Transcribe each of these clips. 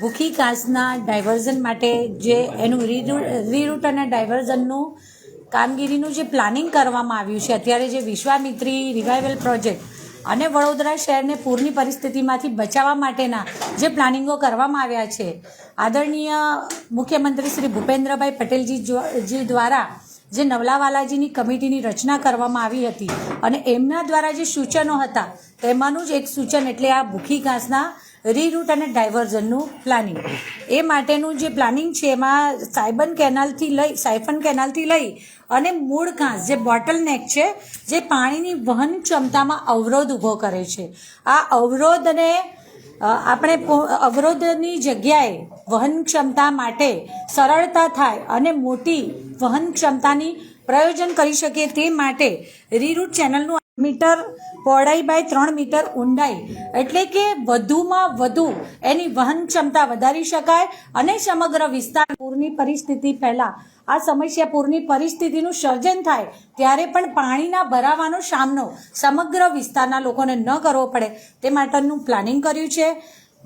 ભૂખી કાંસના ડાયવર્ઝન માટે જે એનું રીરૂટ અને ડાયવર્ઝનનું કામગીરીનું જે પ્લાનિંગ કરવામાં આવ્યું છે, અત્યારે જે વિશ્વામિત્રી રિવાઇવલ પ્રોજેક્ટ અને વડોદરા શહેરને પૂરની પરિસ્થિતિમાંથી બચાવવા માટેના જે પ્લાનિંગો કરવામાં આવ્યા છે, આદરણીય મુખ્યમંત્રી શ્રી ભૂપેન્દ્રભાઈ પટેલજી દ્વારા જે નવલાવાલાજીની કમિટીની રચના કરવામાં આવી હતી અને એમના દ્વારા જે સૂચનો હતા, તેમાંનું જ એક સૂચન એટલે આ ભૂખી ઘાસના રીરૂટ અને ડાયવર્ઝનનું પ્લાનિંગ એ માટેનું જે પ્લાનિંગ છે, એમાં સાયબન કેનાલથી લઈ, સાયફન કેનાલથી લઈ અને મૂળ ઘાસ, જે બોટલ નેક છે, જે પાણીની વહન ક્ષમતામાં અવરોધ ઊભો કરે છે. આ અવરોધ અને આપણે અવરોધની જગ્યાએ વહન ક્ષમતા માટે સરળતા થાય અને મોટી વહન ક્ષમતાની પ્રયોજન કરી શકીએ તે માટે રીરૂટ ચેનલનું મીટર પહોળાઈ બાય ત્રણ મીટર ઊંડાઈ. એટલે કે વધુમાં વધુ એની વહન ક્ષમતા વધારી શકાય અને સમગ્ર વિસ્તાર પૂરની પરિસ્થિતિ પહેલા. આ સમસ્યા પૂરની પરિસ્થિતિનું સર્જન થાય ત્યારે પણ પાણીના ભરાવાનો સામનો સમગ્ર વિસ્તારના લોકોને ન કરવો પડે. તે માટેનું પ્લાનિંગ કર્યું છે.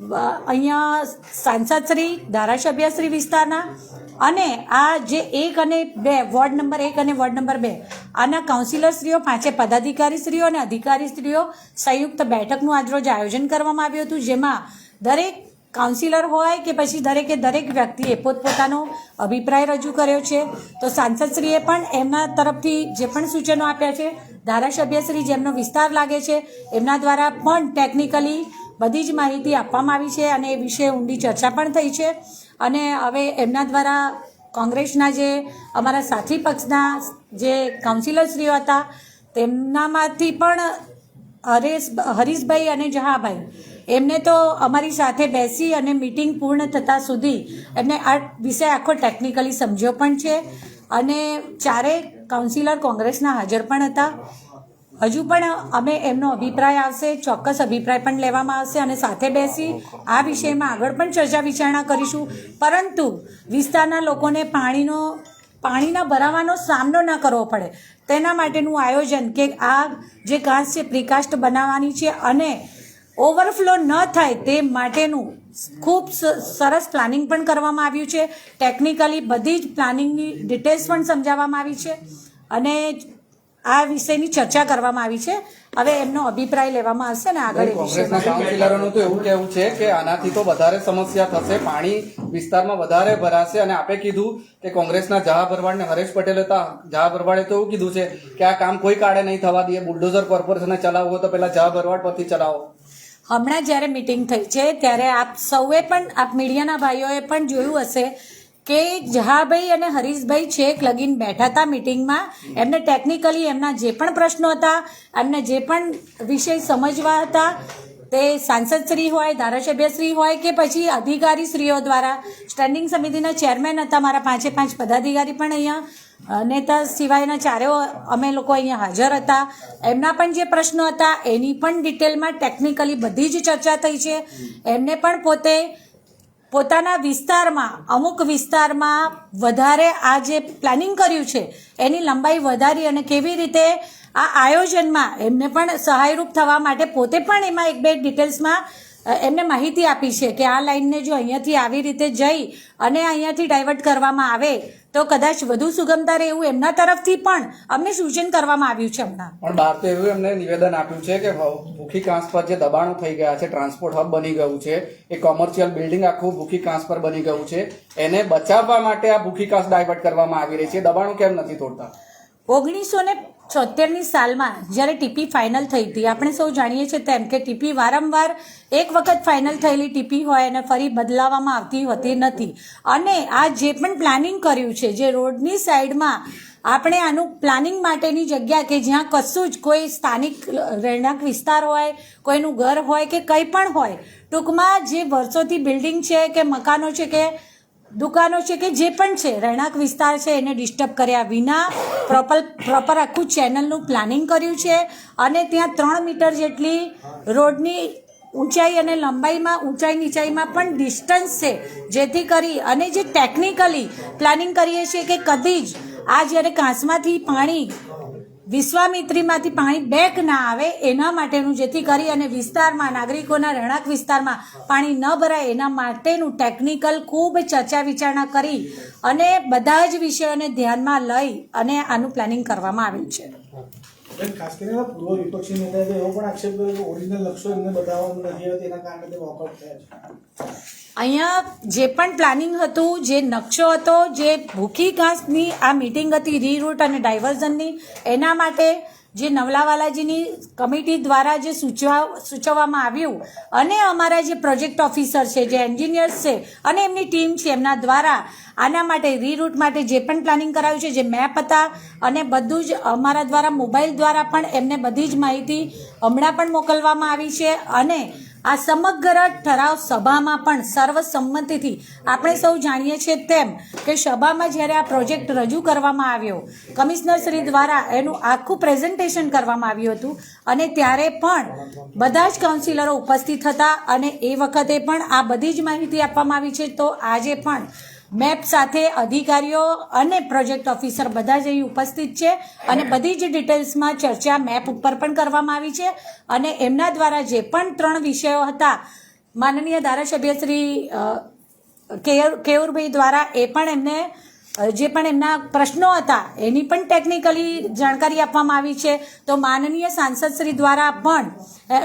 અહીંયા સાંસદ શ્રી ધારાસભ્યશ્રી વિસ્તારના અને આ જે એક અને બે, વોર્ડ નંબર એક અને વોર્ડ નંબર બે, આના કાઉન્સિલરશ્રીઓ પાંચે પદાધિકારીશ્રીઓ અને અધિકારીશ્રીઓ સંયુક્ત બેઠકનું આજરોજ આયોજન કરવામાં આવ્યું હતું, જેમાં દરેક કાઉન્સિલર હોય કે પછી દરેકે દરેક વ્યક્તિએ પોતપોતાનો અભિપ્રાય રજૂ કર્યો છે. તો સાંસદશ્રીએ પણ એમના તરફથી જે પણ સૂચનો આપ્યા છે ધારાસભ્યશ્રી જેમનો વિસ્તાર લાગે છે, એમના દ્વારા પણ ટેકનિકલી બધી જ માહિતી આપવામાં આવી છે અને એ વિશે ઊંડી ચર્ચા પણ થઈ છે. અને હવે એમના દ્વારા કોંગ્રેસના જે અમારા સાથી પક્ષના જે કાઉન્સિલરશ્રીઓ હતા, તેમનામાંથી પણ હરેશ, હરીશભાઈ અને જહાભાઈ, એમને તો અમારી સાથે બેસી અને મીટિંગ પૂર્ણ થતાં સુધી એમને આ વિષય આખો ટેકનિકલી સમજ્યો પણ છે. અને ચારે કાઉન્સિલર કોંગ્રેસના હાજર પણ હતા. હજુ પણ અમે એમનો અભિપ્રાય આવશે, ચોક્કસ અભિપ્રાય પણ લેવામાં આવશે અને સાથે બેસી આ વિષયમાં આગળ પણ ચર્ચા વિચારણા કરીશું. પરંતુ વિસ્તારના લોકોને પાણીનો, પાણીના ભરાવાનો સામનો ન કરવો પડે. તેના માટેનું આયોજન કે આ જે ઘાસ છે, પ્રિકાસ્ટ બનાવવાની છે અને ઓવરફ્લો ન થાય તે માટેનું ખૂબ સરસ પ્લાનિંગ પણ કરવામાં આવ્યું છે. ટેકનિકલી બધી જ પ્લાનિંગની ડિટેલ્સ પણ સમજાવવામાં આવી છે. અને આ વિષયની ચર્ચા કરવામાં આવી છે. હવે એમનો અભિપ્રાય લેવામાં આવશે ને આગળ કોંગ્રેસના કાઉન્સિલરોનું તો એવું કહેવું છે કે આનાથી તો વધારે સમસ્યા થશે પાણી વિસ્તારમાં વધારે ભરાશે અને આપે કીધું કે કોંગ્રેસના જહા ભરવાડ ને હરેશ પટેલ હતા જહા ભરવાડે તો એવું કીધું છે કે આ કામ કોઈ કાળે નહીં થવા દઈએ બુલડોઝર કોર્પોરેશનને ચલાવવું હોય તો પેલા જહા ભરવાડ પરથી ચલાવો. હમણાં જ્યારે મિટિંગ થઈ છે ત્યારે આપ સૌએ પણ આપ મીડિયાના ભાઈઓએ પણ જોયું હશે કે જહાભાઈ અને હરીશભાઈ છેક લગીન બેઠા હતા મિટિંગમાં. એમને ટેકનિકલી એમના જે પણ પ્રશ્નો હતા એમને જે પણ વિષય સમજવા હતા, તે સાંસદશ્રી હોય, ધારાસભ્યશ્રી હોય કે પછી અધિકારીશ્રીઓ દ્વારા. સ્ટેન્ડિંગ સમિતિના ચેરમેન હતા મારા પાંચે પાંચ પદાધિકારી પણ અહીંયા નેતા સિવાયના ચારેઓ અમે લોકો અહીંયા હાજર હતા. એમના પણ જે પ્રશ્નો હતા, એની પણ ડિટેલમાં ટેકનિકલી બધી જ ચર્ચા થઈ છે. એમને પણ પોતે પોતાના વિસ્તારમાં, અમુક વિસ્તારમાં વધારે આ જે પ્લાનિંગ કર્યું છે, એની લંબાઈ વધારી અને કેવી રીતે આ આયોજનમાં એમને પણ સહાયરૂપ થવા માટે પોતે પણ એમાં એક બે ડિટેલ્સમાં એમને માહિતી આપી છે કે આ લાઈનને જો અહીંયાથી આવી રીતે જઈ અને અહીંયાથી ડાયવર્ટ કરવામાં આવે તો કદાચ વધુ સુગમતા રહે એવું એમના તરફથી પણ અમને સૂચન કરવામાં આવ્યું છે હમણાં. પણ બહાર તો એવું એમને નિવેદન આપ્યું છે કે ભૂખી કાંસ પર જે દબાણો થઈ ગયા છે ટ્રાન્સપોર્ટ હબ બની ગયું છે એ કોમર્શિયલ બિલ્ડિંગ આખું ભૂખી કાંસ પર બની ગયું છે એને બચાવવા માટે આ ભૂખી કાંસ ડાયવર્ટ કરવામાં આવી રહી છે દબાણો કેમ નથી તોડતા? ઓગણીસો ને છોતેરની સાલમાં જ્યારે ટીપી ફાઇનલ થઈ હતી, આપણે સૌ જાણીએ છીએ તેમ કે ટીપી વારંવાર એક વખત ફાઇનલ થયેલી ટીપી હોય અને ફરી બદલાવવામાં આવતી હોતી નથી. અને આ જે પણ પ્લાનિંગ કર્યું છે, જે રોડની સાઈડમાં આપણે આનું પ્લાનિંગ માટેની જગ્યા કે જ્યાં કશું જ કોઈ સ્થાનિક રહેણાંક વિસ્તાર હોય, કોઈનું ઘર હોય કે કંઈ પણ હોય, ટૂંકમાં જે વર્ષોથી બિલ્ડિંગ છે કે મકાનો છે કે દુકાનો છે કે જે પણ છે, રહેણાંક વિસ્તાર છે, એને ડિસ્ટર્બ કર્યા વિના પ્રોપર પ્રોપર આખું ચેનલનું પ્લાનિંગ કર્યું છે અને ત્યાં ત્રણ મીટર જેટલી રોડની ઊંચાઈ અને લંબાઈમાં ઊંચાઈ નીચાઈમાં પણ ડિસ્ટન્સ છે. જેથી કરી અને જે ટેકનિકલી પ્લાનિંગ કરીએ છીએ કે કદી જ આ જ્યારે કાંસમાંથી પાણી વિશ્વામિત્રીમાંથી પાણી બેક ના આવે એના માટેનું જેથી કરી અને વિસ્તારમાં નાગરિકોના રહેણાંક વિસ્તારમાં પાણી ન ભરાય એના માટેનું ટેકનિકલ ખૂબ ચર્ચા વિચારણા કરી અને બધા જ વિષયોને ધ્યાનમાં લઈ અને આનું પ્લાનિંગ કરવામાં આવ્યું છે. ખાસ કરીને પૂર્વ વિપક્ષી નેતાએ એવો પણ આક્ષેપ કર્યો કે ઓરિજિનલ લક્ષ્યો એમને બતાવવામાં નથી આવ્યો તેના કારણે તે વોકઆઉટ થયા છે. અહીંયા જે પણ પ્લાનિંગ હતું, જે નકશો હતો, જે ભૂખી ઘાસની આ મિટિંગ હતી રીરૂટ અને ડાયવર્ઝનની એના માટે જે નવલાવાલાજીની કમિટી દ્વારા જે સૂચવા, સૂચવવામાં આવ્યું, અને અમારા જે પ્રોજેક્ટ ઓફિસર છે, જે એન્જિનિયર્સ છે, અને એમની ટીમ છે, એમના દ્વારા આના માટે રીરૂટ માટે જે પણ પ્લાનિંગ કરાવ્યું છે, જે મેપ હતા, અને બધું જ અમારા દ્વારા મોબાઈલ દ્વારા પણ એમને બધી જ માહિતી હમણાં પણ મોકલવામાં આવી છે, અને આ સમગ્ર ઠરાવ સભામાં પણ સર્વસંમતિથી આપણે સૌ જાણીએ છીએ તેમ કે સભામાં જ્યારે આ પ્રોજેક્ટ રજૂ કરવામાં આવ્યો, કમિશનર શ્રી દ્વારા એનું આખું પ્રેઝન્ટેશન કરવામાં આવ્યું હતું અને ત્યારે પણ બધા જ કાઉન્સિલરો ઉપસ્થિત હતા અને એ વખતે પણ આ બધી જ માહિતી આપવામાં આવી છે. તો આજે પણ મેપ સાથે અધિકારીઓ અને પ્રોજેક્ટ ઓફિસર બધા જ અહીં ઉપસ્થિત છે અને બધી જ ડિટેલ્સમાં ચર્ચા મેપ ઉપર પણ કરવામાં આવી છે અને એમના દ્વારા જે પણ ત્રણ વિષયો હતા, માનનીય ધારાસભ્ય શ્રી કેયુર, કેયુરભાઈ દ્વારા એ પણ એમને જે પણ એમના પ્રશ્નો હતા એની પણ ટેકનિકલી જાણકારી આપવામાં આવી છે. તો માનનીય સાંસદ શ્રી દ્વારા પણ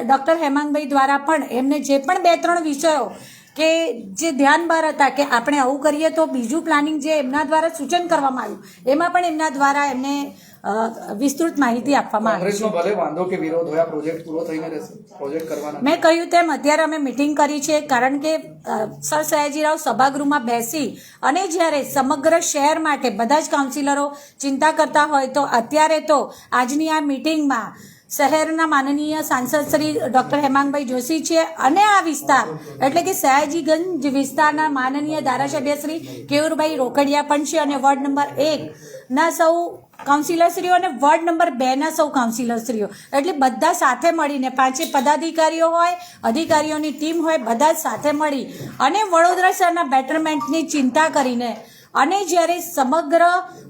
ડૉક્ટર હેમાંગભાઈ દ્વારા પણ એમને જે પણ બે ત્રણ વિષયો કે જે ધ્યાન બહાર હતા કે આપણે આવું કરીએ તો બીજું પ્લાનિંગ જે એમના દ્વારા સૂચન કરવામાં આવ્યું એમાં પણ એમના દ્વારા એમને વિસ્તૃત માહિતી આપવામાં આવી છે. ભલે વાંધો કે વિરોધ હોય પ્રોજેક્ટ પૂરો થઈને રહેશે પ્રોજેક્ટ કરવાના. મેં કહ્યું તેમ અત્યારે અમે મિટિંગ કરી છે કારણ કે સર સયાજીરાવ સભાગૃહમાં બેસી અને જ્યારે સમગ્ર શહેર માટે બધા જ કાઉન્સિલરો ચિંતા કરતા હોય તો અત્યારે તો આજની આ મિટિંગમાં શહેરના માનનીય સાંસદ શ્રી ડૉક્ટર હેમાંગભાઈ જોશી છે અને આ વિસ્તાર એટલે કે સયાજીગંજ વિસ્તારના માનનીય ધારાસભ્ય શ્રી કેયુરભાઈ રોકડિયા પણ છે અને વોર્ડ નંબર એક ના સૌ કાઉન્સિલરશ્રીઓ અને વોર્ડ નંબર બે ના સૌ કાઉન્સિલરશ્રીઓ એટલે બધા સાથે મળીને પાંચે પદાધિકારીઓ હોય, અધિકારીઓની ટીમ હોય, બધા જ સાથે મળી અને વડોદરા શહેરના બેટરમેન્ટની ચિંતા કરીને અને જ્યારે સમગ્ર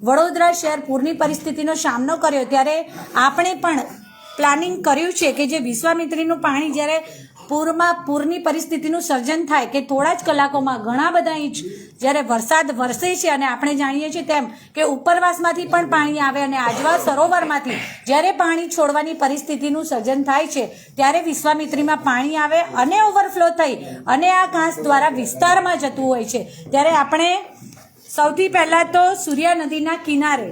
વડોદરા શહેર પૂરની પરિસ્થિતિનો સામનો કર્યો ત્યારે આપણે પણ પ્લાનિંગ કર્યું છે કે જે વિશ્વામિત્રીનું પાણી જ્યારે પૂરમાં, પૂરની પરિસ્થિતિનું સર્જન થાય કે થોડા જ કલાકોમાં ઘણા બધા ઇંચ જ્યારે વરસાદ વરસે છે અને આપણે જાણીએ છીએ તેમ કે ઉપરવાસમાંથી પણ પાણી આવે અને આજવા સરોવરમાંથી જ્યારે પાણી છોડવાની પરિસ્થિતિનું સર્જન થાય છે, ત્યારે વિશ્વામિત્રીમાં પાણી આવે અને ઓવરફ્લો થઈ અને આ ઘાસ દ્વારા વિસ્તારમાં જતું હોય છે. ત્યારે આપણે સૌથી પહેલાં તો સૂર્યા નદીના કિનારે,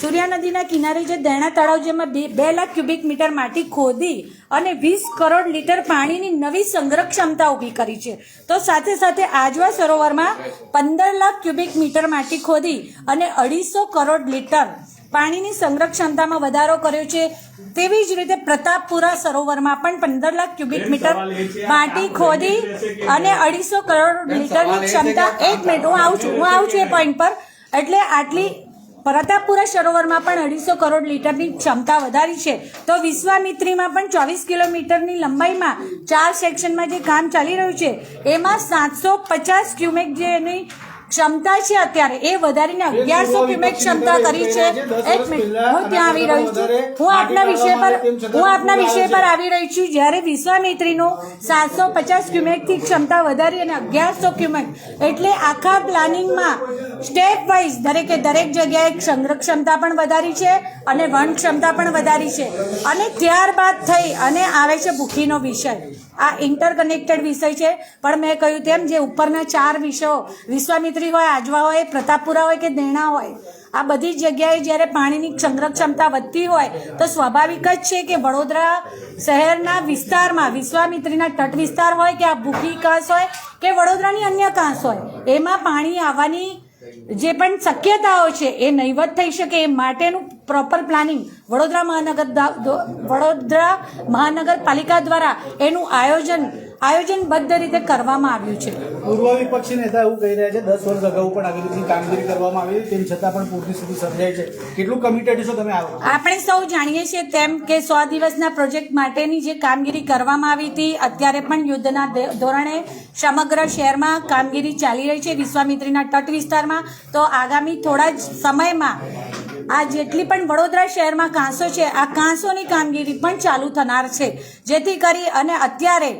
સૂર્યા નદીના કિનારે જે દેણા તળાવ જેમાં બે લાખ ક્યુબિક મીટર માટી ખોદી અને વીસ કરોડ લીટર પાણીની નવી સંગ્રહ ક્ષમતા ઊભી કરી છે. તો સાથે સાથે આજવા સરોવરમાં પંદર લાખ ક્યુબિક મીટર માટી ખોદી અને અઢીસો કરોડ લીટર પાણીની સંરક્ષણતામાં વધારો કર્યો છે. તેવી જ રીતે પ્રતાપપુરા સરોવરમાં પણ પંદર લાખ ક્યુબિક મીટર માટી ખોદી અને અઢીસો કરોડ લીટરની ક્ષમતા એક મિનિટ હું આવું છું હું આવું છું એ પોઈન્ટ પર. એટલે આટલી પ્રતાપપુરા સરોવરમાં પણ અઢીસો કરોડ લીટરની ક્ષમતા વધારી છે. તો વિશ્વામિત્રીમાં પણ ચોવીસ કિલોમીટરની લંબાઈમાં ચાર સેક્શનમાં જે કામ ચાલી રહ્યું છે એમાં સાતસો પચાસ ક્યુમેક જે એની ક્ષમતા છે અત્યારે. એ વધારીને અગિયારસો ક્યુમેક ક્ષમતા કરી છે. એક મિનિટ. હું ત્યાં આવી રહી છું. હું આપના વિષય પર હું આપના વિષય પર આવી રહી છું. જ્યારે વિશ્વામિત્રીનું સાતસો પચાસ ક્યુમેકથી ક્ષમતા વધારી અને અગિયારસો ક્યુમેક એટલે આખા પ્લાનિંગમાં સ્ટેપ વાઇઝ દરેકે દરેક જગ્યાએ સંગ્રહ ક્ષમતા પણ વધારી છે અને વન ક્ષમતા પણ વધારી છે. અને ત્યારબાદ થઈ અને આવે છે ભૂખીનો વિષય. આ ઇન્ટરકનેક્ટેડ વિષય છે. પણ મેં કહ્યું તેમ, જે ઉપરના ચાર વિષયો, વિશ્વામિત્રી હોય, આજવા હોય, પ્રતાપપુરા હોય કે દેણા હોય, આ બધી જગ્યાએ જ્યારે પાણીની સંગ્રહ ક્ષમતા વધતી હોય, તો સ્વાભાવિક જ છે કે વડોદરા શહેરના વિસ્તારમાં, વિશ્વામિત્રીના તટ વિસ્તાર હોય કે આ ભૂખી કાંસ હોય કે વડોદરાની અન્ય કાંસ હોય, એમાં પાણી આવવાની જે પણ શક્યતાઓ છે, એ નહીવત થઈ શકે એ માટેનું પ્રોપર પ્લાનિંગ વડોદરા મહાનગર વડોદરા મહાનગરપાલિકા દ્વારા એનું આયોજન આયોજનબદ્ધ રીતે કરવામાં આવ્યું છે. પૂર્વ વિપક્ષી નેતા એવું કહી રહ્યા છે દસ વર્ષ અગાઉ પણ આવી રીતની કામગીરી કરવામાં આવી તેમ છતાં પણ પૂરની સ્થિતિ સર્જાય છે. કેટલું કમિટેડ છો તમે આપણે સૌ જાણીએ છીએ તેમ કે સો દિવસના પ્રોજેક્ટ માટેની જે કામગીરી કરવામાં આવી હતી અત્યારે પણ યુદ્ધના ધોરણે સમગ્ર શહેરમાં કામગીરી ચાલી રહી છે વિશ્વામિત્રીના તટ વિસ્તારમાં. તો આગામી થોડા જ સમયમાં આ જેટલી પણ વડોદરા શહેરમાં કાંસો છે, આ કાંસોની કામગીરી પણ ચાલુ થનાર છે. જેથી કરી અને અત્યારે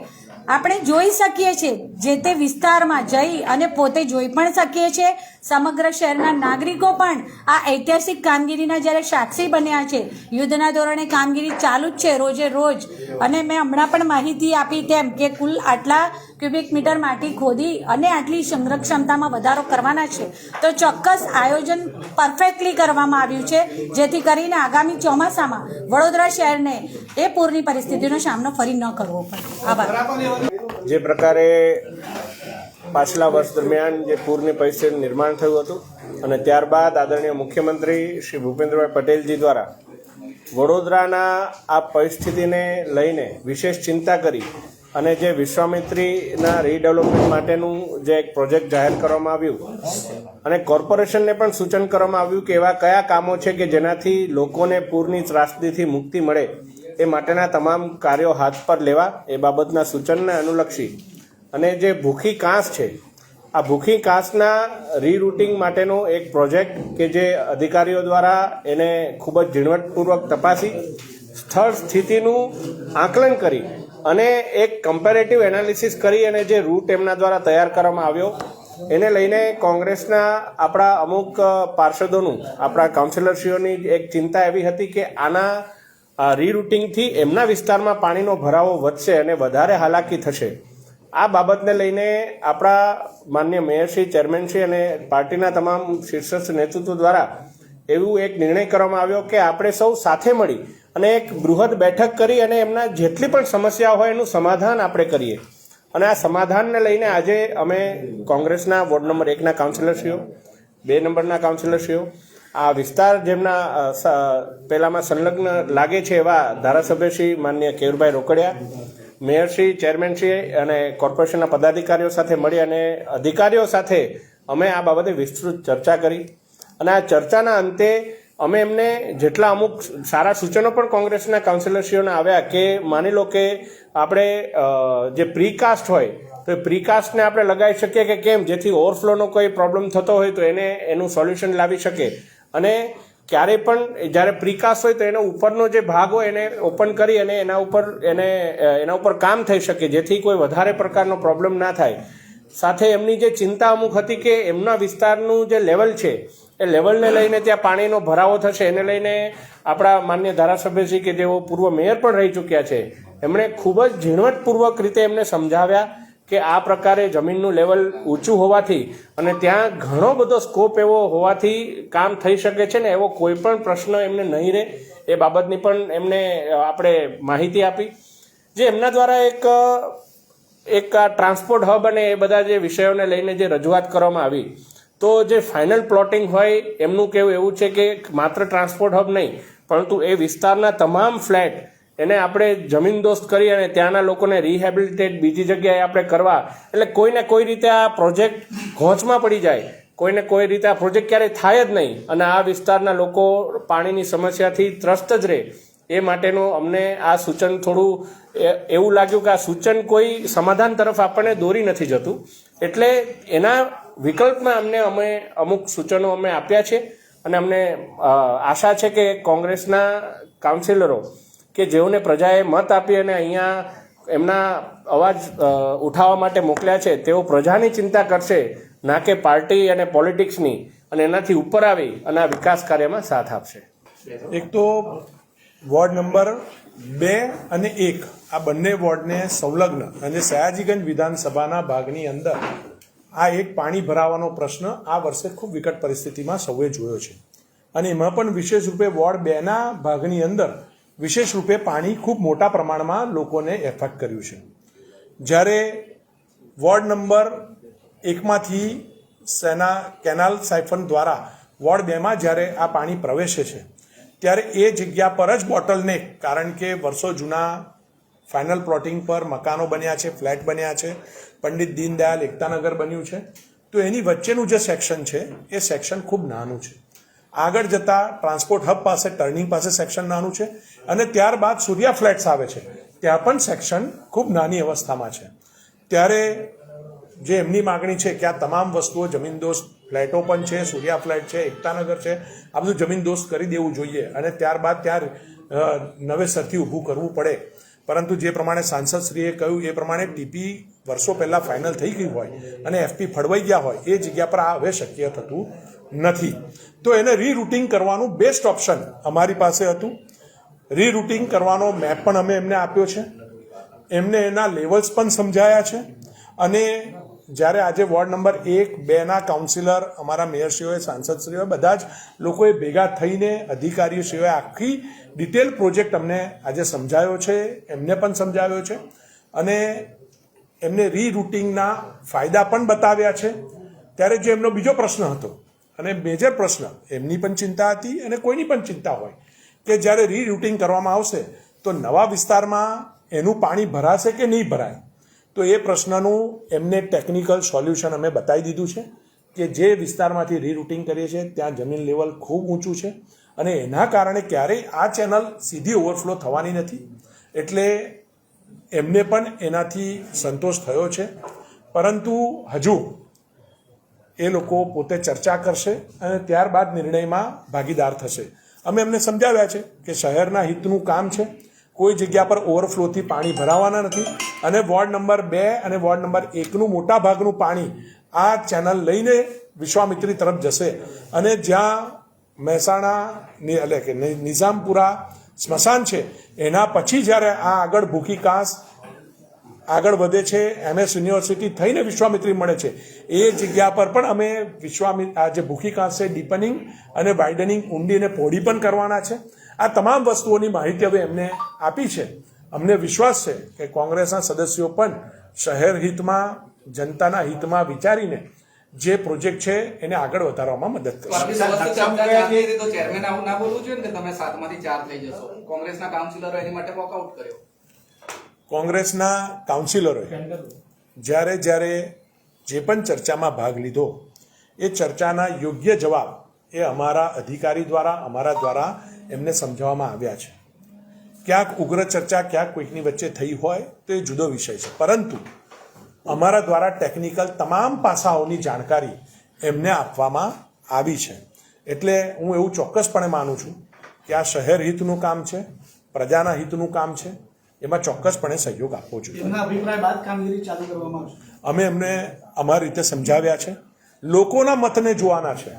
આપણે જોઈ શકીએ છીએ, જે તે વિસ્તારમાં જઈ અને પોતે જોઈ પણ શકીએ છીએ. સમગ્ર શહેરના નાગરિકો પણ આ ઐતિહાસિક કામગીરીના જ્યારે સાક્ષી બન્યા છે યુદ્ધના ધોરણે કામગીરી ચાલુ જ છે રોજે રોજ. અને મેં હમણાં પણ માહિતી આપી તેમ કે કુલ આટલા ક્યુબિક મીટર માટી ખોદી અને આટલી સંગ્રહ ક્ષમતામાં વધારો કરવાના છે. તો ચોક્કસ આયોજન પરફેક્ટલી કરવામાં આવ્યું છે જેથી કરીને આગામી ચોમાસામાં વડોદરા શહેરને એ પૂરની પરિસ્થિતિનો સામનો ફરી ન કરવો પડે. આભાર. જે પ્રકારે પાછલા વર્ષ દરમિયાન જે પૂરની પરિસ્થિતિનું નિર્માણ થયું હતું અને ત્યારબાદ આદરણીય મુખ્યમંત્રી શ્રી ભૂપેન્દ્રભાઈ પટેલજી દ્વારા વડોદરાના આ પરિસ્થિતિને લઈને વિશેષ ચિંતા કરી અને જે વિશ્વામિત્રીના રીડેવલપમેન્ટ માટેનું જે એક પ્રોજેક્ટ જાહેર કરવામાં આવ્યું અને કોર્પોરેશનને પણ સૂચન કરવામાં આવ્યું કે એવા કયા કામો છે કે જેનાથી લોકોને પૂરની ત્રાસદીથી મુક્તિ મળે એ માટેના તમામ કાર્યો હાથ પર લેવા એ બાબતના સૂચનને અનુલક્ષી અને જે ભૂખી કાંસ છે, આ ભૂખી કાંસના રીરૂટિંગ માટેનો એક પ્રોજેક્ટ કે જે અધિકારીઓ દ્વારા એને ખૂબ જ ઝીણવટપૂર્વક તપાસી, સ્થળ સ્થિતિનું આકલન કરી અને એક કમ્પેરેટિવ એનાલિસિસ કરી અને જે રૂટ એમના દ્વારા તૈયાર કરવામાં આવ્યો, એને લઈને કોંગ્રેસના આપણા અમુક પાર્ષદોનું, આપણા કાઉન્સિલરશ્રીઓની એક ચિંતા એવી હતી કે આના રીરૂટિંગથી એમના વિસ્તારમાં પાણીનો ભરાવો વધશે અને વધારે હાલાકી થશે. આ બાબતને લઈને આપણા માન્ય મેયરશ્રી ચેરમેનશ્રી અને પાર્ટીના તમામ શીર્ષસ્થ નેતૃત્વ દ્વારા એવું એક નિર્ણય કરવામાં આવ્યો કે આપણે સૌ સાથે મળી અને એક બૃહદ બેઠક કરી અને એમના જેટલી પણ સમસ્યા હોય એનું સમાધાન આપણે કરીએ. અને આ સમાધાનને લઈને આજે અમે કોંગ્રેસના વોર્ડ નંબર એકના કાઉન્સિલરશ્રીઓ, બે નંબરના કાઉન્સિલરશ્રીઓ, આ વિસ્તાર જેમના પહેલામાં સંલગ્ન લાગે છે એવા ધારાસભ્ય શ્રી માન્ય કેયુરભાઈ રોકડિયા મેયરશ્રી ચેરમેનશ્રી અને કોર્પોરેશનના પદાધિકારીઓ સાથે મળી અને અધિકારીઓ સાથે અમે આ બાબતે વિસ્તૃત ચર્ચા કરી. અને આ ચર્ચાના અંતે અમે એમને જેટલા અમુક સારા સૂચનો પણ કોંગ્રેસના કાઉન્સિલરશ્રીઓને આવ્યા કે માની લો કે આપણે જે પ્રીકાસ્ટ હોય, તો એ પ્રીકાસ્ટને આપણે લગાવી શકીએ કે કેમ? જેથી ઓવરફ્લોનો કોઈ પ્રોબ્લેમ થતો હોય તો એને એનું સોલ્યુશન લાવી શકે. અને ક્યારે પણ જ્યારે પ્રિકાસ હોય તો એનો ઉપરનો જે ભાગ હોય એને ઓપન કરી અને એના ઉપર એને એના ઉપર કામ થઈ શકે જેથી કોઈ વધારે પ્રકારનો પ્રોબ્લેમ ના થાય. સાથે એમની જે ચિંતા અમુક હતી કે એમના વિસ્તારનું જે લેવલ છે, એ લેવલને લઈને ત્યાં પાણીનો ભરાવો થશે. એને લઈને આપણા માન્ય ધારાસભ્યશ્રી કે જેઓ પૂર્વ મેયર પણ રહી ચૂક્યા છે, એમણે ખૂબ જ ઝીણવટપૂર્વક રીતે એમને સમજાવ્યા. કે આ પ્રકારે જમીનનું લેવલ ઊંચું હોવાથી અને ત્યાં ઘણો બધો સ્કોપ એવો હોવાથી કામ થઈ શકે છે ને એવો કોઈ પણ પ્રશ્ન એમને નહીં રહે. એ બાબતની પણ એમને આપણે માહિતી આપી. જે એમના દ્વારા એક એક આ ટ્રાન્સપોર્ટ હબ અને એ બધા જે વિષયોને લઈને જે રજૂઆત કરવામાં આવી, તો જે ફાઇનલ પ્લોટિંગ હોય એમનું કહેવું એવું છે કે માત્ર ટ્રાન્સપોર્ટ હબ નહીં, પરંતુ એ વિસ્તારના તમામ ફ્લેટ એને આપણે જમીનદોસ્ત કરી અને ત્યાંના લોકોને રિહેબિલિટેટ બીજી જગ્યાએ આપણે કરવા. એટલે કોઈને કોઈ રીતે આ પ્રોજેક્ટ ઘોંચમાં પડી જાય, કોઈને કોઈ રીતે આ પ્રોજેક્ટ ક્યારેય થાય જ નહીં. અને આ વિસ્તારના લોકો પાણીની સમસ્યાથી ત્રસ્ત જ રહે. એ માટેનું અમને આ સૂચન થોડું એવું લાગ્યું કે આ સૂચન કોઈ સમાધાન તરફ આપણને દોરી નથી જતું. એટલે એના વિકલ્પમાં અમને, અમે અમુક સૂચનો અમે આપ્યા છે. અને અમને આશા છે કે કોંગ્રેસના કાઉન્સિલરો કે જેઓને પ્રજાએ મત આપી અને અહીંયા એમના અવાજ ઉઠાવવા માટે મોકલ્યા છે, તેઓ પ્રજાની ચિંતા કરશે, ના કે પાર્ટી અને પોલિટિક્સની, અને એનાથી ઉપર આવી અને આ વિકાસ કાર્યમાં સાથ આપશે. એક તો વોર્ડ નંબર બે અને એક, આ બંને વોર્ડને સંલગ્ન અને સયાજીગંજ વિધાનસભાના ભાગની અંદર આ એક પાણી ભરાવાનો પ્રશ્ન આ વર્ષે ખૂબ વિકટ પરિસ્થિતિમાં સૌએ જોયો છે. અને એમાં પણ વિશેષ રૂપે વોર્ડ બેના ભાગની અંદર વિશેષ રૂપે પાણી ખૂબ મોટા પ્રમાણમાં લોકોને એફેક્ટ કર્યું છે. જ્યારે વોર્ડ નંબર એકમાંથી સેના કેનાલ સાયફન દ્વારા વોર્ડ બેમાં જ્યારે આ પાણી પ્રવેશે છે, ત્યારે એ જગ્યા પર જ બોટલને, કારણ કે વર્ષો જૂના ફાઇનલ પ્લોટિંગ પર મકાનો બન્યા છે, ફ્લેટ બન્યા છે, પંડિત દીનદયાલ એકતાનગર બન્યું છે, તો એની વચ્ચેનું જે સેક્શન છે, એ સેક્શન ખૂબ નાનું છે. આગળ જતા ટ્રાન્સપોર્ટ હબ પાસે ટર્નિંગ પાસે સેક્શન નાનું છે અને ત્યારબાદ સૂર્યા ફ્લેટ્સ આવે છે. ત્યાં પણ સેક્શન ખૂબ નાની અવસ્થામાં છે. ત્યારે જે એમની માગણી છે કે આ તમામ વસ્તુઓ જમીનદોસ્ત ફ્લેટો પણ છે, સૂર્યા ફ્લેટ છે, એકતાનગર છે, આ બધું જમીન દોસ્ત કરી દેવું જોઈએ અને ત્યારબાદ ત્યાં નવેસરથી ઊભું કરવું પડે. પરંતુ જે પ્રમાણે સાંસદશ્રીએ કહ્યું, એ પ્રમાણે ટીપી વર્ષો પહેલાં ફાઇનલ થઈ ગઈ હોય અને એફપી ફળવાઈ ગયા હોય, એ જગ્યા પર આ હવે શક્ય થતું નથી. તો એને રીરૂટિંગ કરવાનું બેસ્ટ ઓપ્શન અમારી પાસે હતું. રીરૂટિંગ કરવાનો મેપ પણ અમે એમને આપ્યો છે. એમને એના લેવલ્સ પણ સમજાયા છે. અને જ્યારે આજે વોર્ડ નંબર એક બેના કાઉન્સિલર અમારા મેયરશ્રીઓએ સાંસદશ્રીઓએ બધા જ લોકોએ ભેગા થઈને અધિકારીશ્રીઓએ આખી ડિટેલ પ્રોજેક્ટ અમને આજે સમજાયો છે, એમને પણ સમજાવ્યો છે. અને એમને રીરૂટિંગના ફાયદા પણ બતાવ્યા છે. ત્યારે જે એમનો બીજો પ્રશ્ન હતો, અને મેજર પ્રશ્ન, એમની પણ ચિંતા હતી અને કોઈની પણ ચિંતા હોય કે જ્યારે રીરૂટિંગ કરવામાં આવશે, તો નવા વિસ્તારમાં એનું પાણી ભરાશે કે નહીં ભરાય? તો એ પ્રશ્નનું એમને ટેકનિકલ સોલ્યુશન અમે બતાવી દીધું છે કે જે વિસ્તારમાંથી રીરૂટિંગ કરીએ છીએ, ત્યાં જમીન લેવલ ખૂબ ઊંચું છે અને એના કારણે ક્યારેય આ ચેનલ સીધી ઓવરફ્લો થવાની નથી. એટલે એમને પણ એનાથી સંતોષ થયો છે. પરંતુ હજુ એ લોકો પોતે ચર્ચા કરશે અને ત્યારબાદ નિર્ણયમાં ભાગીદાર થશે. અમે એમને સમજાવ્યા છે કે શહેરના હિતનું કામ છે. કોઈ જગ્યા પર ઓવરફ્લોથી પાણી ભરાવાના નથી અને વોર્ડ નંબર બે અને વોર્ડ નંબર એકનું મોટા ભાગનું પાણી આ ચેનલ લઈને વિશ્વામિત્રી તરફ જશે. અને જ્યાં મહેસાણા એટલે કે નિઝામપુરા સ્મશાન છે, એના પછી જ્યારે આ આગળ ભૂખી કાંસ આગળ વધે છે એમએસ યુનિવર્સિટી થઈને વિશ્વામિત્રી મળે છે. એ જગ્યા પર પણ અમે વિશ્વામિ, આ જે ભૂખી કાંસે, ડીપનિંગ અને વાઇડનિંગ ઊંડી અને પહોળી પણ કરવાના છે. આ તમામ વસ્તુઓની માહિતી હવે એમને આપી છે. અમને વિશ્વાસ છે કે કોંગ્રેસના સદસ્યો પણ શહેર હિતમાં, જનતાના હિતમાં વિચારીને જે પ્રોજેક્ટ છે એને આગળ વધારવામાં મદદ કરશે. કોંગ્રેસના કાઉન્સિલરો એની માટે વોકઆઉટ કર્યો. કોંગ્રેસના કાઉન્સિલરોએ જ્યારે જ્યારે જે પણ ચર્ચામાં ભાગ લીધો, એ ચર્ચાના યોગ્ય જવાબ એ અમારા અધિકારી દ્વારા, અમારા દ્વારા એમને સમજાવવામાં આવ્યા છે. ક્યાંક ઉગ્ર ચર્ચા, ક્યાંક કોઈકની વચ્ચે થઈ હોય તો એ જુદો વિષય છે. પરંતુ અમારા દ્વારા ટેકનિકલ તમામ પાસાઓની જાણકારી એમને આપવામાં આવી છે. એટલે હું એવું ચોક્કસપણે માનું છું કે આ શહેર હિતનું કામ છે, પ્રજાના હિતનું કામ છે એમાં ચોક્કસપણે સહયોગ આપવો જોઈએ. અભિપ્રાય બાદ કામગીરી ચાલુ કરવામાં અમે એમને અમારી રીતે સમજાવ્યા છે. લોકોના મતને જોવાના છે.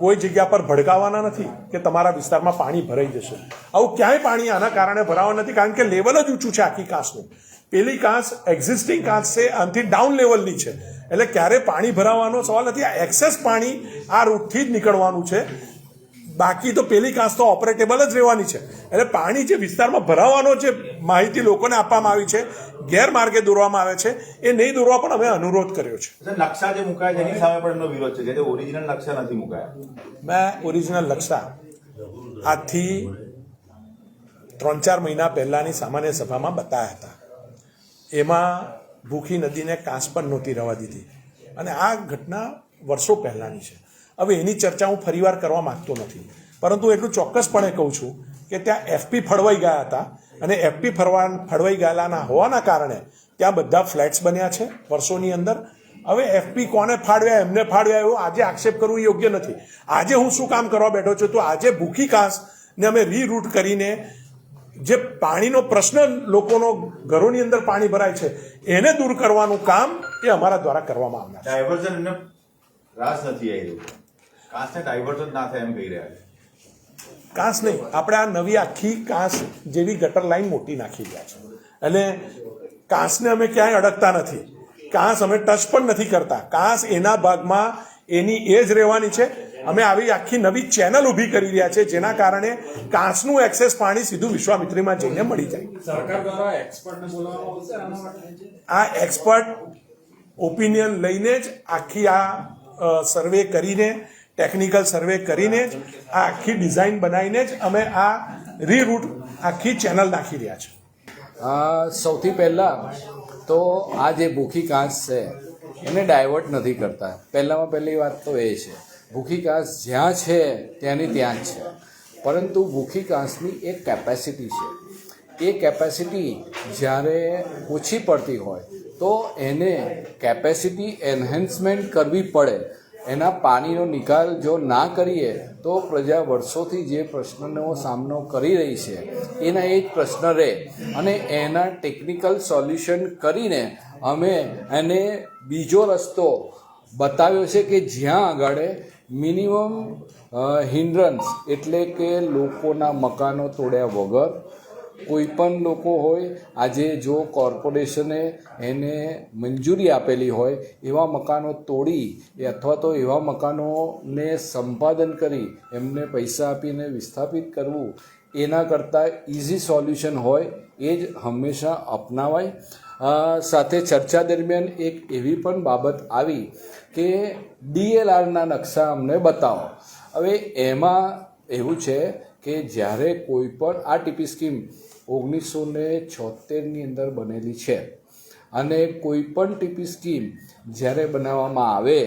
કોઈ જગ્યા પર ભડકાવાના નથી કે તમારા વિસ્તારમાં પાણી ભરાઈ જશે. આવું ક્યાંય પાણી આના કારણે ભરાવા નથી કારણ કે લેવલ જ ઊંચું છે આખી કાંસનું. પેલી કાંસ એક્ઝિસ્ટિંગ કાંસ છે આનાથી ડાઉન લેવલની છે. એટલે ક્યારે પાણી ભરાવાનો સવાલ નથી આ એક્સેસ પાણી આ રૂટથી જ નીકળવાનું છે. બાકી તો પેલી કાંસ તો ઓપરેટેબલ જ રહેવાની છે. એટલે પાણી જે વિસ્તારમાં ભરાવાનો જે માહિતી લોકોને આપવામાં આવી છે ગેરમાર્ગે દોરવામાં આવે છે એ નહીં દોરવા પણ અમે અનુરોધ કર્યો છે. નકશા જે મુકાય છે એની સામે પણ એમનો વિરોધ છે જે ઓરિજિનલ નકશા નથી મુકાયા. મેં ઓરિજિનલ નકશા આજથી ત્રણ ચાર મહિના પહેલાંની સામાન્ય સભામાં બતાવ્યા હતા. એમાં ભૂખી નદીને કાંસ પણ નહોતી રવા દીધી. અને આ ઘટના વર્ષો પહેલાંની છે. હવે એની ચર્ચા હું ફરીવાર કરવા માંગતો નથી. પરંતુ એટલું ચોક્કસપણે કહું છું કે ત્યાં એફપી ફળવાઈ ગયા હતા અને એફપી ફરવા ફળવાઈ ગયેલાના હોવાના કારણે ત્યાં બધા ફ્લેટ્સ બન્યા છે વર્ષોની અંદર. હવે એફપી કોને ફાળવ્યા એમને ફાળવ્યા એવો આજે આક્ષેપ કરવું યોગ્ય નથી. આજે હું શું કામ કરવા બેઠો છું? તો આજે ભૂખી કાંસ ને અમે રીરૂટ કરીને જે પાણીનો પ્રશ્ન લોકોનો ઘરોની અંદર પાણી ભરાય છે, એને દૂર કરવાનું કામ એ અમારા દ્વારા કરવામાં આવનાર ડાયવર્ઝન રાસ નથી આવી કાંસને ડાયવર્ઝન ના થાય એમ કહી રહ્યા છે. કાંસ નહીં આપણે આ નવી આખી કાંસ જેવી ગટર લાઈન મોટી નાખી રહ્યા છે. એટલે કાંસને અમે ક્યાંય અડકતા નથી. કાંસ અમે ટચ પણ નથી કરતા. કાંસ એના ભાગમાં એની એ જ રહેવાની છે. અમે આવી આખી નવી ચેનલ ઊભી કરી રહ્યા છે જેના કારણે કાંસનું એક્સેસ પાણી સીધું વિશ્વામિત્રીમાં જઈને મળી જાય. સરકાર દ્વારા એક્સપર્ટને બોલાવવામાં આવશે? આના માટે આ એક્સપર્ટ ઓપિનિયન લઈને જ આખી આ સર્વે કરીને ટેકનિકલ સર્વે કરીને જ આ આખી ડિઝાઇન બનાવીને જ અમે આ રીરૂટ આખી ચેનલ નાખી રહ્યા છે. સૌથી પહેલાં તો આ જે ભૂખી કાંસ છે, એને ડાયવર્ટ નથી કરતા. પહેલાંમાં પહેલી વાત તો એ છે. ભૂખી કાંસ જ્યાં છે, ત્યાંની ત્યાં જ છે. પરંતુ ભૂખી કાંસની એક કેપેસિટી છે. એ કેપેસિટી જ્યારે ઓછી પડતી હોય, તો એને કેપેસિટી એન્હેન્સમેન્ટ કરવી પડે. એના પાણીનો નિકાલ જો ના કરીએ, તો પ્રજા વર્ષોથી જે પ્રશ્નનો સામનો કરી રહી છે, એના એ જ પ્રશ્ન રહે. અને એના ટેકનિકલ સોલ્યુશન કરીને અમે એને બીજો રસ્તો બતાવ્યો છે કે જ્યાં આગળ મિનિમમ હિન્ડ્રન્સ એટલે કે લોકોના મકાનો તોડ્યા વગર કોઈ પણ લોકો હોય, આજે જો કોર્પોરેશને એને મંજૂરી આપેલી હોય, એવા મકાનો તોડી એ અથવા તો એવા મકાનોને સંપાદન કરી, એમને પૈસા આપીને વિસ્થાપિત કરવું, એના કરતાં ઇઝી સોલ્યુશન હોય, એ જ હંમેશા અપનાવાય. સાથે ચર્ચા દરમિયાન એક એવી પણ બાબત આવી કે ડીએલઆરના નકશા અમને બતાવો. હવે એમાં એવું છે કે જ્યારે કોઈ પણ આ ટીપી સ્કીમ ઓગણીસો ને છોતેરની અંદર બનેલી છે. અને કોઈ પણ ટીપી સ્કીમ જ્યારે બનાવવામાં આવે,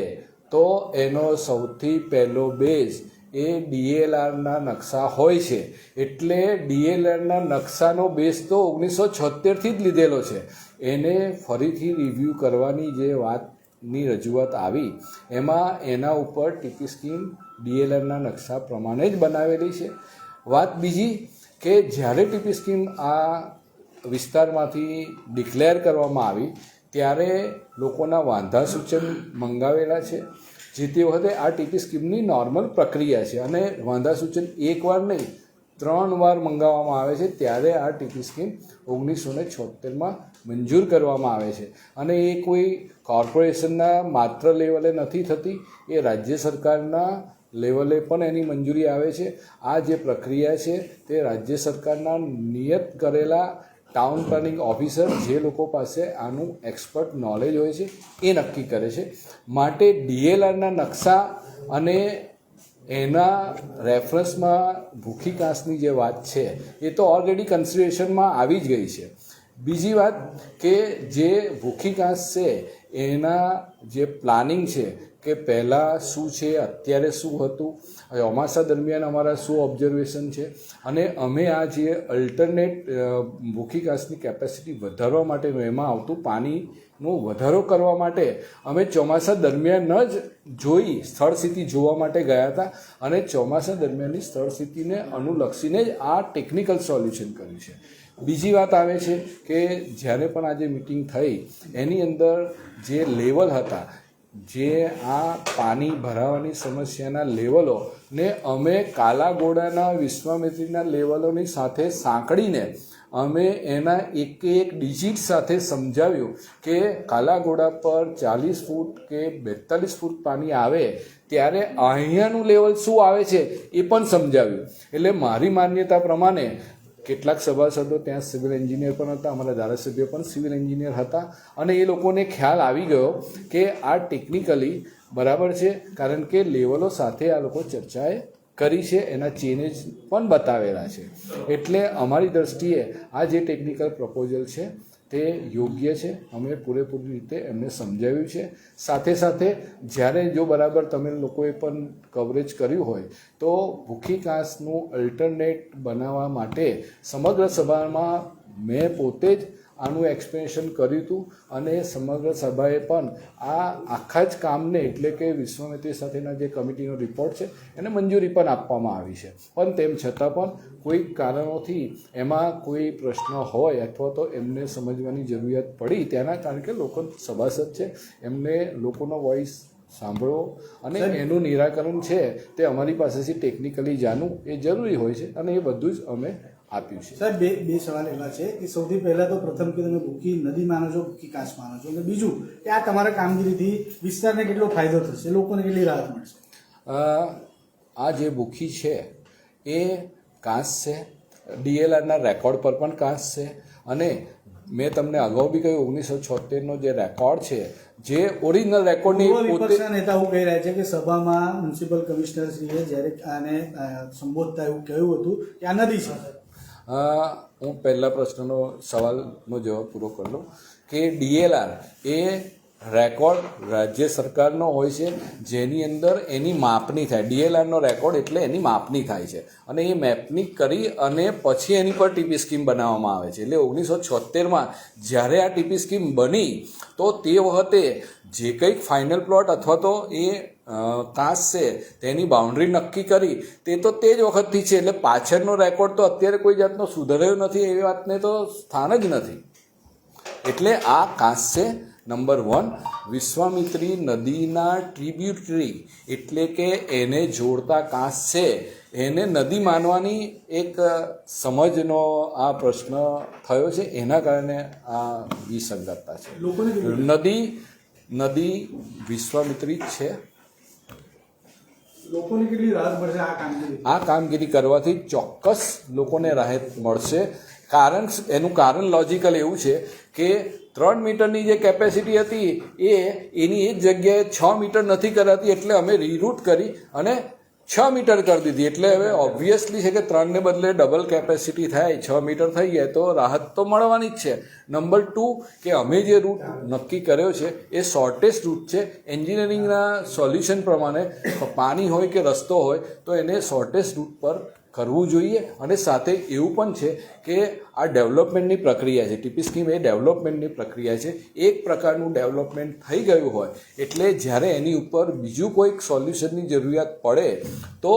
તો એનો સૌથી પહેલો બેઝ એ ડીએલઆરના નકશા હોય છે. એટલે ડીએલઆરના નકશાનો બેઝ તો ઓગણીસો છોતેરથી જ લીધેલો છે. એને ફરીથી રિવ્યૂ કરવાની જે વાતની રજૂઆત આવી, એમાં એના ઉપર ટીપી સ્કીમ ડીએલઆરના નકશા પ્રમાણે જ બનાવેલી છે. વાત બીજી કે જ્યારે ટીપી સ્કીમ આ વિસ્તારમાંથી ડિક્લેર કરવામાં આવી, ત્યારે લોકોના વાંધા સૂચન મંગાવેલા છે જે તે વખતે આ ટીપી સ્કીમની નોર્મલ પ્રક્રિયા છે. અને વાંધા સૂચન એકવાર નહીં, ત્રણ વાર મંગાવવામાં આવે છે, ત્યારે આ ટીપી સ્કીમ ઓગણીસો ને છોતેરમાં મંજૂર કરવામાં આવે છે. અને એ કોઈ કોર્પોરેશનના માત્ર લેવલે નથી થતી, એ રાજ્ય સરકારના લેવલે પણ એની મંજૂરી આવે છે. આ જે પ્રક્રિયા છે તે રાજ્ય સરકારના નિયત કરેલા ટાઉન પ્લાનિંગ ઓફિસર જે લોકો પાસે આનું એક્સપર્ટ નોલેજ હોય છે એ નક્કી કરે છે. માટે ડીએલઆરના નકશા અને એના રેફરન્સમાં ભૂખી કાંસની જે વાત છે એ તો ઓલરેડી કન્સિડરેશનમાં આવી જ ગઈ છે. બીજી વાત કે જે ભૂખી કાંસ છે એના જે પ્લાનિંગ છે કે પહેલાં શું છે, અત્યારે શું હતું? ચોમાસા દરમિયાન અમારા શું ઓબ્ઝર્વેશન છે? અને અમે આ જે અલ્ટરનેટ ભૂખી કાંસની કેપેસિટી વધારવા માટે એમાં આવતું પાણીનો વધારો કરવા માટે અમે ચોમાસા દરમિયાન જ જોઈ સ્થળ સ્થિતિ જોવા માટે ગયા હતા અને ચોમાસા દરમિયાનની સ્થળ સ્થિતિને અનુલક્ષીને જ આ ટેકનિકલ સોલ્યુશન કર્યું છે. બીજી વાત આવે છે કે જ્યારે પણ આજે મિટિંગ થઈ, એની અંદર જે લેવલ હતા જે આ પાણી ભરાવાની સમસ્યાના લેવલો ને અમે કાલાગોડાના વિશ્વામિત્રીના લેવલોની સાથે સાંકળીને અમે એના એક એક ડિજિટ સાથે સમજાવ્યું કે કાલાઘોડા પર ચાલીસ ફૂટ કે બેતાલીસ ફૂટ પાણી આવે ત્યારે અહીંયાનું લેવલ શું આવે છે એ પણ સમજાવ્યું. એટલે મારી માન્યતા પ્રમાણે કેટલાક સભાસદો ત્યાં સિવિલ એન્જિનિયર પણ હતા, અમારા ધારાસભ્ય પણ સિવિલ એન્જિનિયર હતા. અને એ લોકોને ખ્યાલ આવી ગયો કે આ ટેકનિકલી બરાબર છે, કારણ કે લેવલો સાથે આ લોકો ચર્ચાએ કરી છે, એના ચેન્જ પણ બતાવેલા છે. એટલે અમારી દ્રષ્ટિએ આ જે ટેકનિકલ પ્રપોઝલ છે તે યોગ્ય છે. અમે પૂરેપૂરી રીતે એમને સમજાવ્યું છે. સાથે સાથે જ્યારે જો બરાબર તમે લોકોએ પણ કવરેજ કર્યું હોય, તો ભૂખી કાંસનું અલ્ટરનેટ બનાવવા માટે સમગ્ર સભામાં મેં પોતે જ આનું એક્સપ્લેનેશન કર્યું હતું અને સમગ્ર સભાએ પણ આ આખા જ કામને એટલે કે વિશ્વામિત્રી સાથેના જે કમિટીનો રિપોર્ટ છે એને મંજૂરી પણ આપવામાં આવી છે. પણ તેમ છતાં પણ કોઈ કારણોથી એમાં કોઈ પ્રશ્ન હોય અથવા તો એમને સમજવાની જરૂરિયાત પડી તેના કારણ કે લોકો સભાસદ છે એમને લોકોનો વોઇસ સાંભળો અને એનું નિરાકરણ છે તે અમારી પાસેથી ટેકનિકલી જાણવું એ જરૂરી હોય છે અને એ બધું જ અમે આપ્યું છે. સાહેબ બે બે સવાલ એવા છે કે સૌથી પહેલાં તો પ્રથમ કે તમે ભૂખી નદી માનો છો ભૂખી કાંસ માનો છો અને બીજું કે આ તમારા કામગીરીથી વિસ્તારને કેટલો ફાયદો થશે લોકોને કેટલી રાહત મળશે? આ જે ભૂખી છે એ કાંસ છે ડીએલઆરના રેકોર્ડ પર પણ કાંસ છે અને મેં તમને અગાઉ બી કહ્યું ઓગણીસો છોતેરનો જે રેકોર્ડ છે જે ઓરિજિનલ રેકોર્ડની પોતે વિપક્ષના નેતા એવું કહી રહ્યા છે કે સભામાં મ્યુનિસિપલ કમિશનરશ્રીએ જ્યારે આને સંબોધતા એવું કહ્યું હતું કે આ નદી છે. હું પહેલા પ્રશ્નનો સવાલનો જવાબ પૂરો કરી લઉં. કે ડીએલઆર એ રેકોર્ડ રાજ્ય સરકારનો હોય છે, જેની અંદર એની માપણી થાય. ડીએલઆરનો રેકોર્ડ એટલે એની માપણી થાય છે. અને એ મેપની કરી અને પછી એની પર ટીપી સ્કીમ બનાવવામાં આવે છે. એટલે ઓગણીસો છોતેરમાં જ્યારે આ ટીપી સ્કીમ બની, તો તે વખતે જે કંઈક ફાઇનલ પ્લોટ અથવા તો એ કાંસ છે તેની બાઉન્ડ્રી નક્કી કરી. તે તો તે જ વખતથી છે એટલે પાછળનો રેકોર્ડ તો અત્યારે કોઈ જાતનો સુધર્યો નથી એવી વાતને તો સ્થાન જ નથી. એટલે આ કાંસ છે નંબર વન વિશ્વામિત્રી નદીના ટ્રીબ્યુટરી એટલે કે એને જોડતા કાંસ છે. એને નદી માનવાની એક સમજનો આ પ્રશ્ન થયો છે એના કારણે આ વિસંગતતા છે. નદી નદી વિશ્વામિત્રી જ છે. લોકોને કેટલી રાહત મળશે આ કામગીરી? આ કામગીરી કરવાથી ચોક્કસ લોકોને રાહત મળશે. કારણ એનું કારણ લોજિકલ એવું છે કે ત્રણ મીટરની જે કેપેસિટી હતી એ એની એ જ જગ્યાએ છ મીટર નથી કરાતી એટલે અમે રીરૂટ કરી અને છ મીટર કરી દીધી. એટલે હવે ઓબ્વિયસલી છે કે ત્રણને બદલે ડબલ કેપેસિટી થાય. છ મીટર થઈ જાય તો રાહત તો મળવાની જ છે. નંબર ટુ કે અમે જે રૂટ નક્કી કર્યો છે, એ શોર્ટેસ્ટ રૂટ છે. એન્જિનિયરિંગના સોલ્યુશન પ્રમાણે, પાણી હોય કે રસ્તો હોય, તો એને શોર્ટેસ્ટ રૂટ પર કરવું જોઈએ અને સાથે એવું પણ છે કે આ ડેવલપમેન્ટની પ્રક્રિયા છે, ટીપી સ્કીમ એ ડેવલપમેન્ટની પ્રક્રિયા છે. એક પ્રકારનું ડેવલપમેન્ટ થઈ ગયું હોય, એટલે જ્યારે એની ઉપર બીજું કોઈક સોલ્યુશનની જરૂરિયાત પડે, તો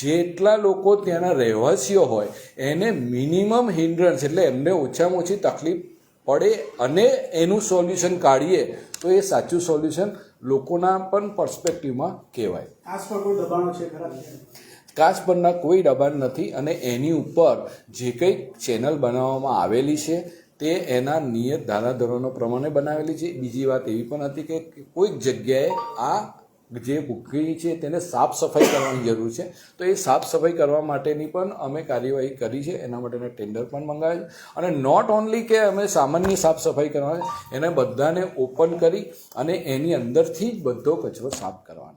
જેટલા લોકો ત્યાંના રહેવાસીઓ હોય, એને મિનિમમ હિન્ડ્રન્સ એટલે એમને ઓછામાં ઓછી તકલીફ પડે અને એનું સોલ્યુશન કાઢીએ, તો એ સાચું સોલ્યુશન લોકોના પણ પર્સપેક્ટિવમાં કહેવાય. કોઈ દબાણો છે ખરા? કાચ પરના કોઈ દબાણ નથી અને એની ઉપર જે કંઈક ચેનલ બનાવવામાં આવેલી છે, તે એના નિયત ધારાધોરણો પ્રમાણે બનાવેલી છે. બીજી વાત એવી પણ હતી કે કોઈક જગ્યાએ આ જે ભૂખી છે તેને સાફ સફાઈ કરવાની જરૂર છે. તો એ સાફ સફાઈ કરવા માટેની પણ અમે કાર્યવાહી કરી છે. એના માટેના ટેન્ડર પણ મંગાવ્યા છે. અને નોટ ઓનલી કે અમે સામાન્ય સાફ સફાઈ કરવાની એને બધાને ઓપન કરી અને એની અંદરથી જ બધો કચરો સાફ કરવાનો